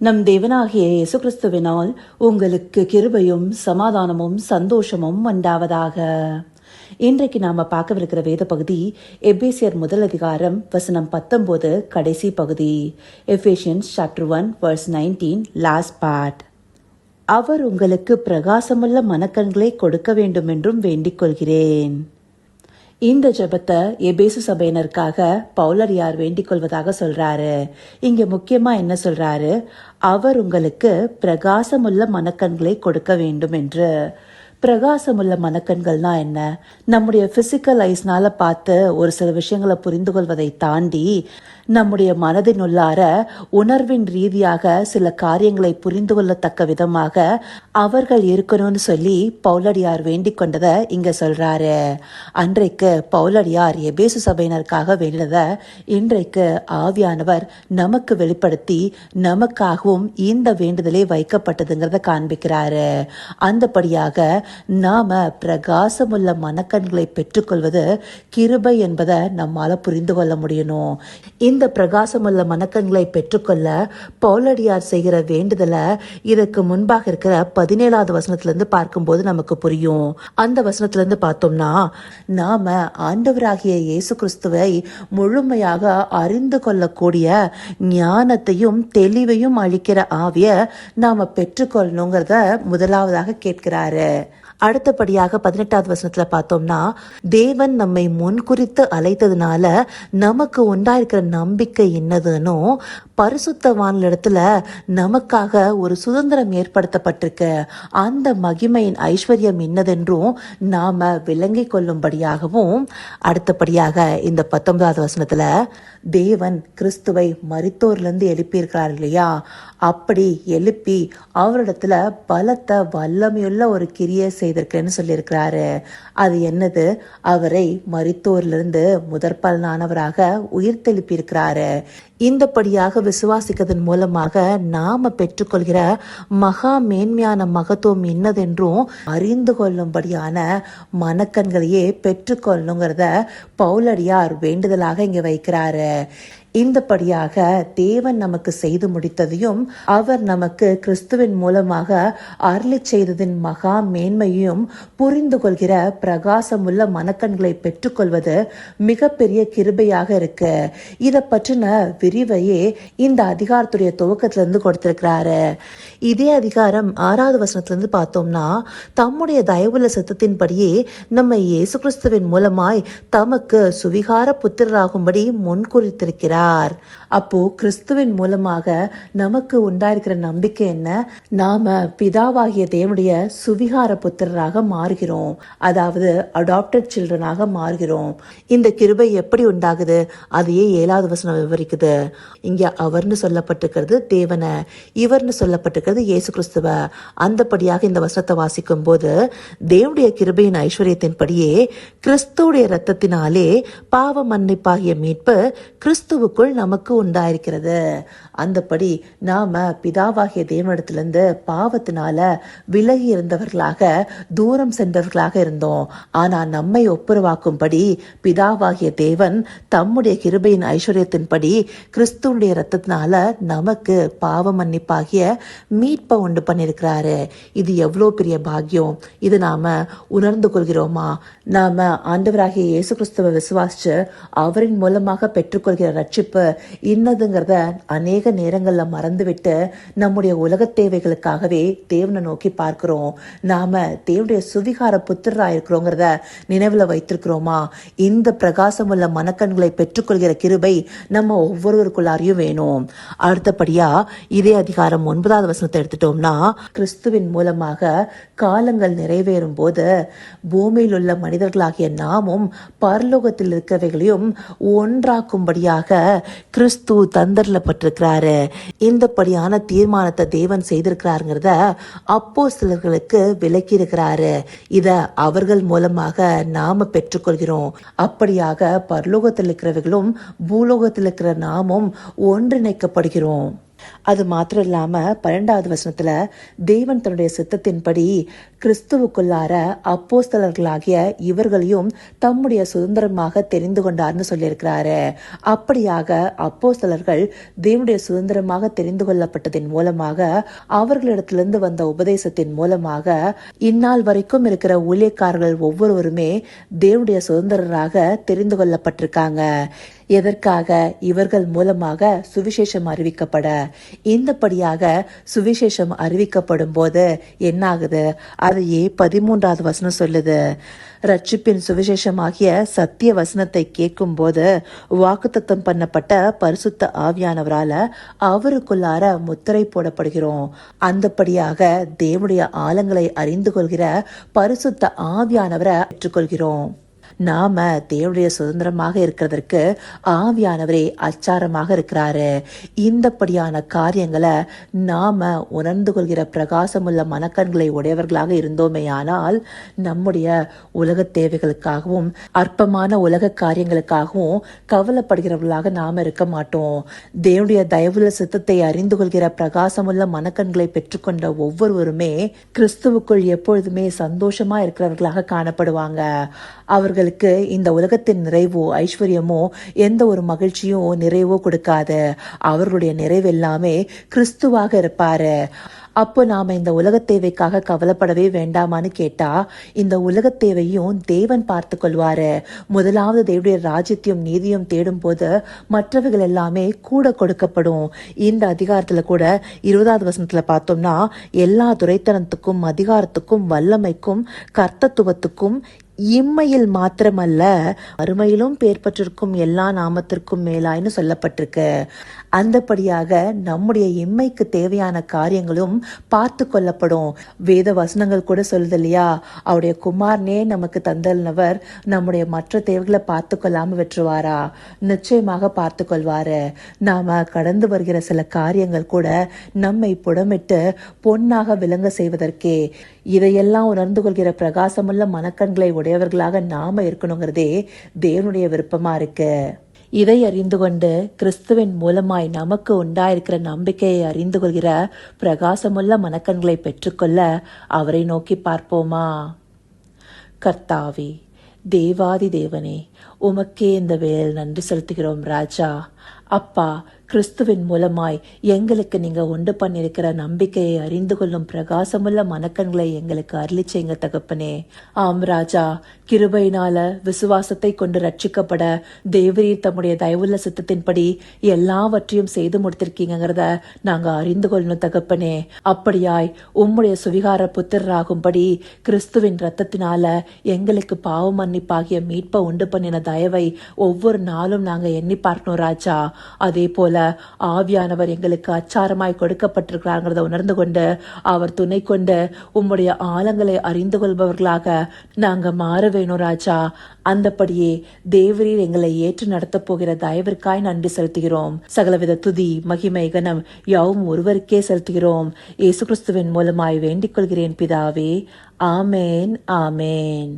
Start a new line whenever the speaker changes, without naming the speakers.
நம் தேவனாகிய இயேசு கிறிஸ்துவினால் உங்களுக்கு கிருபையும் சமாதானமும் சந்தோஷமும் உண்டாவதாக. இன்றைக்கு நாம பார்க்கவிருக்கிற வேத பகுதி எபேசியர் முதல் அதிகாரம் வசனம் பத்தொன்பது கடைசி பகுதி. Ephesians chapter one verse nineteen last part அவர் உங்களுக்கு பிரகாசமுள்ள மனக்கண்களை கொடுக்க வேண்டும் என்றும் வேண்டிக் கொள்கிறேன். இந்த ஜெபத்தை எபேசு சபையினருக்காக பவுலடியார் வேண்டிக் கொள்வதாக சொல்றாரு. இங்க முக்கியமா என்ன சொல்றாரு? அவர் உங்களுக்கு பிரகாசமுள்ள மனக்கண்களை கொடுக்க வேண்டும் என்று. பிரகாசமுள்ள மனக்கண்கள்னா என்ன? நம்முடைய பிசிக்கல் ஐஸ்னால பார்த்து ஒரு சில விஷயங்களை புரிந்து கொள்வதை தாண்டி நம்முடைய மனதின் உள்ளார உணர்வின் ரீதியாக சில காரியங்களை புரிந்து கொள்ளத்தக்க விதமாக அவர்கள் இருக்கணும்னு சொல்லி பௌலடியார் வேண்டிக் கொண்டதை இங்க சொல்றாரு. அன்றைக்கு பௌலடியார் எபேசு சபையினருக்காக வேண்டத இன்றைக்கு ஆவியானவர் நமக்கு வெளிப்படுத்தி நமக்காகவும் இந்த வேண்டுதலே வைக்கப்பட்டதுங்கிறத காண்பிக்கிறாரு. அந்தபடியாக நாம பிரகாசமுள்ள மனக்கண்களை பெற்றுக்கொள்வது கிருபை என்பதை நம்மால புரிந்து கொள்ள முடியணும். இந்த பிரகாசமுள்ள மனக்கண்களை பெற்றுக்கொள்ள பௌலடியார் செய்கிற வேண்டுதலை இதற்கு முன்பாக இருக்கிற பதினேழாவது வசனத்திலிருந்து பார்க்கும்போது நமக்கு புரியும். அந்த வசனத்திலிருந்து பார்த்தோம்னா நாம ஆண்டவராகிய இயேசு கிறிஸ்துவை முழுமையாக அறிந்து கொள்ளக்கூடிய ஞானத்தையும் தெளிவையும் அளிக்கிற ஆவிய நாம பெற்றுக்கொள்ளணுங்கிறத முதலாவதாக கேட்கிறாரு. அடுத்தபடியாக பதினெட்டாவது வசனத்துல பார்த்தோம்னா தேவன் நம்மை முன்குறித்து அழைத்ததுனால நமக்கு உண்டாயிருக்கிற நம்பிக்கை என்னதுன்னு பரிசுத்தவானிடத்துல நமக்காக ஒரு சுதந்திரம் ஏற்படுத்தப்பட்டிருக்கு. அந்த மகிமையின் ஐஸ்வர்யம் என்னதென்றும் நாம விளங்கி கொள்ளும்படியாகவும் அடுத்தபடியாக இந்த பத்தொன்பதாவது வசனத்துல தேவன் கிறிஸ்துவை மரித்தோர்லேருந்து எழுப்பியிருக்கிறார் இல்லையா? அப்படி எழுப்பி அவரிடத்துல பலத்த வல்லமையுள்ள ஒரு கிரியை செய்திருக்கிறேன்னு சொல்லியிருக்கிறாரு. அது என்னது? அவரை மரித்தோரிலிருந்து முதற் பலனானவராக உயிர் இந்தபடியாக விசுவாசிக்கிறதன் மூலமாக நாம பெற்றுக்கொள்கிற மகா மேன்மையான மகத்துவம் என்னதென்றும் அறிந்து கொள்ளும்படியான மனக்கண்களையே பெற்றுக்கொள்ளணுங்கிறத பவுலடியார் வேண்டுதலாக இங்க வைக்கிறாரு. இந்தபடியாக தேவன் நமக்கு செய்து முடித்ததையும் அவர் நமக்கு கிறிஸ்துவின் மூலமாக அருளி செய்ததின் மகா மேன்மையும் புரிந்து கொள்கிற பிரகாசமுள்ள மனக்கண்களை பெற்றுக்கொள்வது மிகப்பெரிய கிருபையாக இருக்கு. இதை பற்றின விரிவையே இந்த அதிகாரத்துடைய துவக்கத்திலிருந்து கொடுத்திருக்கிறாரு. இதே அதிகாரம் ஆறாவது வசனத்திலிருந்து பார்த்தோம்னா தம்முடைய தயவுள்ள சித்தத்தின்படியே நம்ம இயேசு கிறிஸ்துவின் மூலமாய் தமக்கு சுவிகார புத்திரராகும்படி முன்குறித்திருக்கிறார். அப்போ கிறிஸ்துவின் மூலமாக நமக்கு உண்டாயிருக்கிற நம்பிக்கை என்ன? நாம பிதாவாகிய தேவனுடைய சுவிகார புத்திரராக மாறுகிறோம். அதாவது அடாப்டட் சில்ட்ரனாக மாறுகிறோம். இந்த கிருபை எப்படி உண்டாகுது? அதையே ஏழாவது வசனம் விவரிக்குது. இங்க அவர்னு சொல்லப்பட்டிருக்கிறது தேவனை இவர்னு சொல்லப்பட்டிருக்கிறது இயேசு கிறிஸ்துவ. அந்தபடியாக இந்த வசனத்தை வாசிக்கும் போது தேவனுடைய கிருபையின் ஐஸ்வர்யத்தின்படியே கிறிஸ்துவுடைய ரத்தத்தினாலே பாவ மன்னிப்பாகிய மீட்பு கிறிஸ்துவுக்குள் நமக்கு உண்டாயிருக்கிறது. அந்தபடி நாம பிதாவாகிய தேவனிடத்திலிருந்து பாவத்தினால விலகி இருந்தவர்களாக தூரம் சென்றவர்களாக இருந்தோம். ஆனா நம்மை ஒப்புரவாக்கும்படி பிதாவாகிய தேவன் தம்முடைய கிருபையின் ஐஸ்வர்யத்தின்படி கிறிஸ்துவனுடைய ரத்தத்தினால நமக்கு பாவ மன்னிப்பாகிய மீட்பை உண்டு பண்ணியிருக்கிறாரு. இது எவ்வளோ பெரிய பாக்கியம். இது நாம உணர்ந்து கொள்கிறோமா? நாம ஆண்டவராகிய இயேசு கிறிஸ்துவை விசுவாசிச்சு அவரின் மூலமாக பெற்றுக்கொள்கிற ரட்சிப்பு இன்னதுங்கிறத அநேக நேரங்களில் மறந்துவிட்டு நம்முடைய உலக தேவைகளுக்காகவே தேவனை நோக்கி பார்க்கிறோம். நாம தேவனுடைய சுவிகார புத்திரரா இருக்கிறோங்கிறத நினைவுல வைத்திருக்கிறோமா? இந்த பிரகாசமுள்ள மனக்கண்களை பெற்றுக்கொள்கிற கிருபை நம்ம ஒவ்வொருவருக்குள்ளாரையும் வேணும். அடுத்தபடியா இதே அதிகாரம் ஒன்பதாவது வசனத்தை எடுத்துட்டோம்னா கிறிஸ்துவின் மூலமாக காலங்கள் நிறைவேறும் போது பூமியில் உள்ள மனிதர்களாகிய நாமும் பரலோகத்தில் இருக்கிறவைகளையும் ஒன்றாக்கும்படியாக கிறிஸ்து தந்தரப்பட்டிருக்கிறாரு இந்தப்படியான தீர்மானத்தை தேவன் செய்திருக்கிறாருங்கிறத அப்போ சிலர்களுக்கு விளக்கி இருக்கிறாரு இத அவர்கள் மூலமாக நாம பெற்றுக்கொள்கிறோம். அப்படியாக பரலோகத்தில் இருக்கிறவர்களும் பூலோகத்தில் இருக்கிற நாமும் ஒன்றிணைக்கப்படுகிறோம். அது மாத்திரம் இல்லாம பன்னெண்டாவது வசனத்துல தேவன் தன்னுடைய சித்தத்தின்படி கிறிஸ்துவுக்குள்ளார அப்போஸ்தலர்களாகிய இவர்களையும் தம்முடைய சுதந்திரமாக தெரிந்து கொண்டார்னு சொல்லியிருக்கிறாரு. அப்படியாக அப்போஸ்தலர்கள் தேவனுடைய சுதந்திரமாக தெரிந்து கொள்ளப்பட்டதின் மூலமாக அவர்களிடத்திலிருந்து வந்த உபதேசத்தின் மூலமாக இந்நாள் வரைக்கும் இருக்கிற ஊழியக்காரர்கள் ஒவ்வொருவருமே தேவனுடைய சுதந்திரராக தெரிந்து கொள்ளப்பட்டிருக்காங்க. எதற்காக இவர்கள் மூலமாக சுவிசேஷம் அறிவிக்கப்பட? இந்தபடியாக சுவிசேஷம் அறிவிக்கப்படும் போது என்னாகுது அதையே பதிமூன்றாவது வசனம் சொல்லுது. ரட்சிப்பின் சுவிசேஷமாகிய சத்திய வசனத்தை கேட்கும் போது வாக்குத்தத்தம் பண்ணப்பட்ட பரிசுத்த ஆவியானவரால அவருக்குள்ளார முத்திரை போடப்படுகிறோம். அந்தபடியாக தேவனுடைய ஆழங்களை அறிந்து கொள்கிற பரிசுத்த ஆவியானவரை பெற்றுக்கொள்கிறோம் நாம தேவனுடைய சுதந்திரமாக இருக்கிறதற்கு ஆவியானவரே அச்சாரமாக இருக்கிறாரு. இந்தப்படியான காரியங்களை நாம உணர்ந்து கொள்கிற பிரகாசமுள்ள மனக்கண்களை உடையவர்களாக இருந்தோமேயானால் நம்முடைய உலக தேவைகளுக்காகவும் அற்பமான உலக காரியங்களுக்காகவும் கவலைப்படுகிறவர்களாக நாம இருக்க மாட்டோம். தேவனுடைய தயவுள்ள சித்தத்தை அறிந்து கொள்கிற பிரகாசமுள்ள மனக்கண்களை பெற்றுக்கொண்ட ஒவ்வொருவருமே கிறிஸ்துவுக்குள் எப்பொழுதுமே சந்தோஷமா இருக்கிறவர்களாக காணப்படுவாங்க. அவர்கள் அவர்களுக்கு இந்த உலகத்தின் நிறைவோ ஐஸ்வர்யமோ எந்த ஒரு மகிழ்ச்சியும் நிறைவோ கொடுக்காது. அவர்களுடைய நிறைவு எல்லாமே கிறிஸ்துவாக இருப்பாரு. அப்போ நாம இந்த உலகத் தேவைக்காக கவலைப்படவே வேண்டாமான்னு கேட்டா இந்த உலகத் தேவையும் தேவன் பார்த்து கொள்வாரு. முதலாவது தேவடைய ராஜ்யத்தையும் நீதியும் தேடும் போது மற்றவைகள் எல்லாமே கூட கொடுக்கப்படும். இந்த அதிகாரத்துல கூட இருபதாவது வசனத்துல பார்த்தோம்னா எல்லா துரைத்தனத்துக்கும் அதிகாரத்துக்கும் வல்லமைக்கும் கர்த்தத்துவத்துக்கும் இம்மையில் மாத்திரமல்ல அருமையிலும் பேர் பெற்றிருக்கும் எல்லா நாமத்திற்கும் மேலாய்னு சொல்லப்பட்டிருக்கு. அந்தபடியாக நம்முடைய இம்மைக்கு தேவையான காரியங்களும் பார்த்து கொள்ளப்படும். வேத வசனங்கள் கூட சொல்லுது இல்லையா? அவருடைய குமாரனே நமக்கு தந்தல்னவர் நம்முடைய மற்ற தேவைகளை பார்த்து கொள்ளாம விட்டுருவாரா? நிச்சயமாக பார்த்து கொள்வாரு. நாம கடந்து வருகிற சில காரியங்கள் கூட நம்மை புடமிட்டு பொன்னாக விளங்க செய்வதற்கே. இதையெல்லாம் உணர்ந்து கொள்கிற பிரகாசமுள்ள மனக்கண்களை உடையவர்களாக நாம இருக்கணுங்கிறதே தேவனுடைய விருப்பமா இருக்கு. இதை அறிந்து கொண்டு கிறிஸ்துவின் மூலமாய் நமக்கு உண்டாயிருக்கிற நம்பிக்கையை அறிந்து கொள்கிற பிரகாசமுள்ள மனக்கண்களை பெற்றுக்கொள்ள அவரை நோக்கி பார்ப்போமா? கர்த்தாவே தேவாதி தேவனே உமக்கே இந்த வேலை நன்றி செலுத்துகிறோம் ராஜா. அப்பா கிறிஸ்துவின் மூலமாய் எங்களுக்கு நீங்கள் உண்டு பண்ணியிருக்கிற நம்பிக்கையை அறிந்து கொள்ளும் பிரகாசமுள்ள மனக்கண்களை எங்களுக்கு அருளி தகப்பனே. ஆம் ராஜா. கிருபையினால விசுவாசத்தை கொண்டு ரட்சிக்கப்பட தேவரீர் தம்முடைய தயவுள்ள சித்தத்தின்படி எல்லாவற்றையும் செய்து முடித்திருக்கீங்கிறத நாங்கள் அறிந்து கொள்ளணும் தகப்பனே. அப்படியாய் உம்முடைய சுவிகார புத்திரராகும்படி கிறிஸ்துவின் ரத்தத்தினால எங்களுக்கு பாவ மன்னிப்பாகிய மீட்பை உண்டு பண்ணின தயவை ஒவ்வொரு நாளும் நாங்க எண்ணி பார்க்கணும் ராஜா. அதே போல ஆவியானவர் எங்களுக்கு அச்சாரமாய் கொடுக்கப்பட்டிருக்கிறாங்கிறத உணர்ந்து கொண்டு அவர் துணை கொண்டு உம்முடைய ஆழங்களை அறிந்து கொள்பவர்களாக நாங்க மாற வேணும் ராஜா. அந்தபடியே தேவரீர் எங்களை ஏற்று நடத்தப் போகிற தயவிற்காய் நன்றி செலுத்துகிறோம். சகலவித துதி மகிமை கனம் யாவும் ஒருவருக்கே செலுத்துகிறோம். இயேசு கிறிஸ்துவின் மூலமாய் வேண்டிக் கொள்கிறேன் பிதாவே. ஆமேன் ஆமேன்.